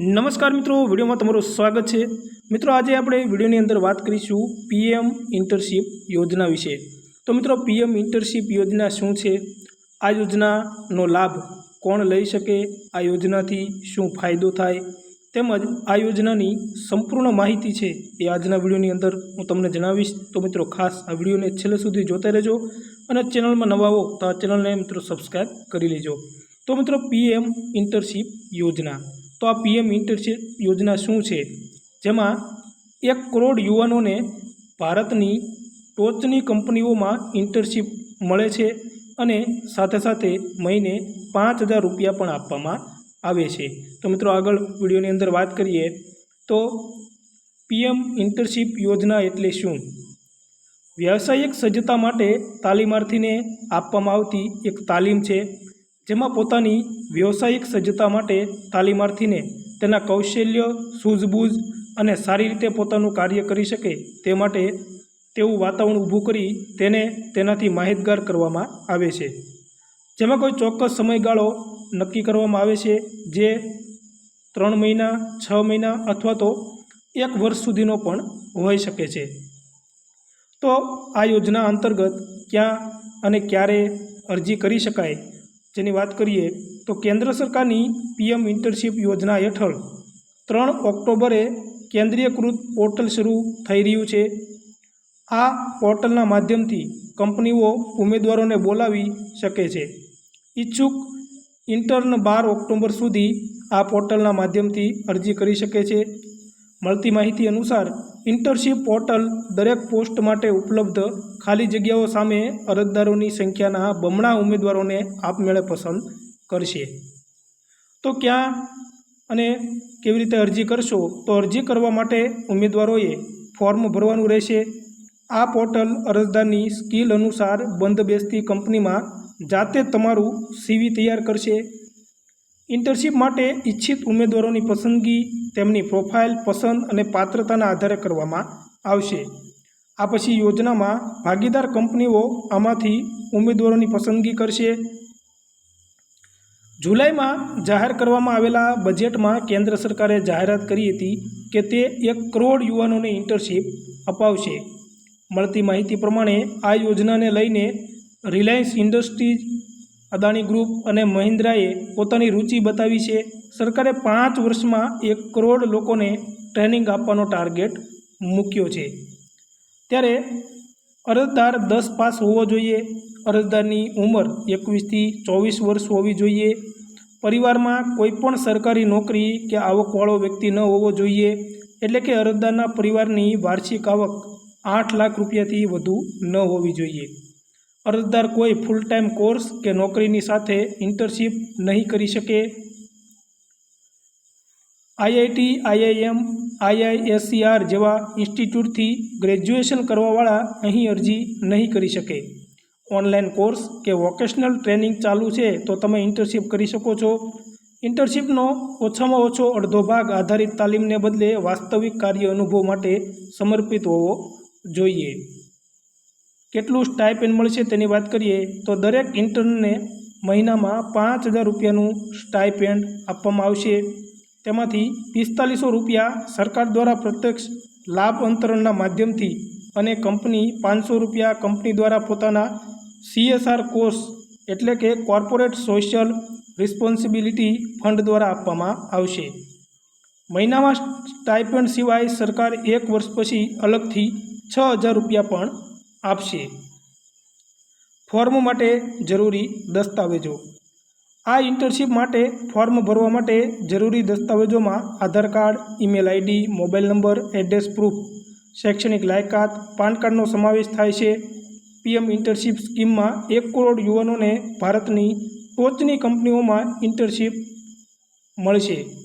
નમસ્કાર મિત્રો, વિડીયોમાં તમારું સ્વાગત છે. મિત્રો, આજે આપણે વિડીયોની અંદર વાત કરીશું પીએમ ઇન્ટર્નશીપ યોજના વિશે. તો મિત્રો, પીએમ ઇન્ટર્નશીપ યોજના શું છે? આ યોજનાનો લાભ કોણ લઈ શકે? આ યોજનાથી શું ફાયદો થાય? તેમજ આ યોજનાની સંપૂર્ણ માહિતી છે એ આજના વિડીયોની અંદર હું તમને જણાવીશ. તો મિત્રો, ખાસ આ વિડીયોને છેલ્લે સુધી જોતા રહેજો અને ચેનલમાં નવા હો તો આ ચેનલને મિત્રો સબસ્ક્રાઈબ કરી લેજો. તો મિત્રો, પીએમ ઇન્ટર્નશીપ યોજના. તો આ પીએમ ઇન્ટર્નશીપ યોજના શું છે? જેમાં એક કરોડ યુવાનોને ભારતની ટોચની કંપનીઓમાં ઇન્ટર્નશીપ મળે છે અને સાથે સાથે મહિને પાંચ હજાર રૂપિયા પણ આપવામાં આવે છે. તો મિત્રો આગળ વિડીયોની અંદર વાત કરીએ તો પીએમ ઇન્ટર્નશીપ યોજના એટલે શું? વ્યાવસાયિક સજ્જતા માટે તાલીમાર્થીને આપવામાં આવતી એક તાલીમ છે. જેમાં પોતાની વ્યવસાયિક સજ્જતા માટે તાલીમાર્થીને તેના કૌશલ્ય, સૂઝબૂઝ અને સારી રીતે પોતાનું કાર્ય કરી શકે તે માટે તેવું વાતાવરણ ઊભું કરી તેને તેનાથી માહિતગાર કરવામાં આવે છે. જેમાં કોઈ ચોક્કસ સમયગાળો નક્કી કરવામાં આવે છે જે ત્રણ મહિના, છ મહિના અથવા તો એક વર્ષ સુધીનો પણ હોઈ શકે છે. તો આ યોજના અંતર્ગત ક્યાં અને ક્યારે અરજી કરી શકાય જેની વાત કરીએ તો કેન્દ્ર સરકારની પીએમ ઇન્ટર્નશીપ યોજના હેઠળ ત્રણ ઓક્ટોબરે કેન્દ્રીયકૃત પોર્ટલ શરૂ થઈ રહ્યું છે. આ પોર્ટલના માધ્યમથી કંપનીઓ ઉમેદવારોને બોલાવી શકે છે. ઈચ્છુક ઇન્ટર્ન બાર ઓક્ટોબર સુધી આ પોર્ટલના માધ્યમથી અરજી કરી શકે છે. મળતી માહિતી અનુસાર ઇન્ટર્નશીપ પોર્ટલ દરેક પોસ્ટ માટે ઉપલબ્ધ ખાલી જગ્યાઓ સામે અરજદારોની સંખ્યાના બમણા ઉમેદવારોને આપમેળે પસંદ કરશે. તો ક્યાં અને કેવી રીતે અરજી કરશો? તો અરજી કરવા માટે ઉમેદવારોએ ફોર્મ ભરવાનું રહેશે. આ પોર્ટલ અરજદારની સ્કિલ અનુસાર બંધ બેસતી કંપનીમાં જાતે તમારું સીવી તૈયાર કરશે. ઇન્ટર્નશીપ માટે ઈચ્છિત ઉમેદવારોની પસંદગી તેમની પ્રોફાઇલ, પસંદ અને પાત્રતાના આધારે કરવામાં આવશે. આ પછી યોજનામાં ભાગીદાર કંપનીઓ આમાંથી ઉમેદવારોની પસંદગી કરશે. જુલાઈમાં જાહેર કરવામાં આવેલા બજેટમાં કેન્દ્ર સરકારે જાહેરાત કરી હતી કે તે એક કરોડ યુવાનોને ઇન્ટર્નશીપ અપાવશે. મળતી માહિતી પ્રમાણે આ યોજનાને લઈને રિલાયન્સ ઇન્ડસ્ટ્રીઝ અદાણી ગ્રુપ અને મહિન્દ્રાએ પોતાની રુચિ બતાવી છે. સરકારે પાંચ વર્ષમાં એક કરોડ લોકોને ટ્રેનિંગ આપવાનો ટાર્ગેટ મૂક્યો છે. ત્યારે અરજદાર દસ પાસ હોવો જોઈએ. અરજદારની ઉંમર એકવીસથી ચોવીસ વર્ષ હોવી જોઈએ. પરિવારમાં કોઈપણ સરકારી નોકરી કે આવકવાળો વ્યક્તિ ન હોવો જોઈએ. એટલે કે અરજદારના પરિવારની વાર્ષિક આવક આઠ લાખ રૂપિયાથી વધુ ન હોવી જોઈએ. અરજદાર કોઈ ફૂલ ટાઈમ કોર્સ કે નોકરીની સાથે ઇન્ટર્નશીપ નહીં કરી શકે? આઈઆઈટી, આઈઆઈએમ, આઈઆઈએસસીઆર જેવા ઇન્સ્ટિટ્યૂટથી ગ્રેજ્યુએશન કરવાવાળા અહીં અરજી નહીં કરી શકે. ઓનલાઈન કોર્સ કે વોકેશનલ ટ્રેનિંગ ચાલુ છે તો તમે ઇન્ટર્નશીપ કરી શકો છો. ઇન્ટર્નશીપનો ઓછામાં ઓછો અડધો ભાગ આધારિત તાલીમને બદલે વાસ્તવિક કાર્ય અનુભવ માટે સમર્પિત હોવો જોઈએ. કેટલું સ્ટાઇપેન્ડ મળશે તેની વાત કરીએ, તો દરેક ઇન્ટર્નને મહિનામાં પાંચ હજાર રૂપિયાનું સ્ટાઇપેન્ડ આપવામાં આવશે. તેમાંથી પિસ્તાલીસો રૂપિયા સરકાર દ્વારા પ્રત્યક્ષ લાભ અંતરણના માધ્યમથી અને કંપની પાંચસો રૂપિયા કંપની દ્વારા પોતાના સીએસઆર કોર્સ એટલે કે કોર્પોરેટ સોશિયલ રિસ્પોન્સિબિલિટી ફંડ દ્વારા આપવામાં આવશે. મહિનામાં સ્ટાઇપેન્ડ સિવાય સરકાર એક વર્ષ પછી અલગથી છ હજાર રૂપિયા પણ આપશે. ફોર્મ માટે જરૂરી દસ્તાવેજો. આ ઇન્ટર્નશીપ માટે ફોર્મ ભરવા માટે જરૂરી દસ્તાવેજોમાં Aadhaar card, email ID, mobile number, address proof, શૈક્ષણિક લાયકાત, પાન કાર્ડનો સમાવેશ થાય છે. પીએમ ઇન્ટર્નશીપ સ્કીમમાં એક કરોડ યુવાનોને ભારતની ટોચની કંપનીઓમાં ઇન્ટર્નશીપ મળશે.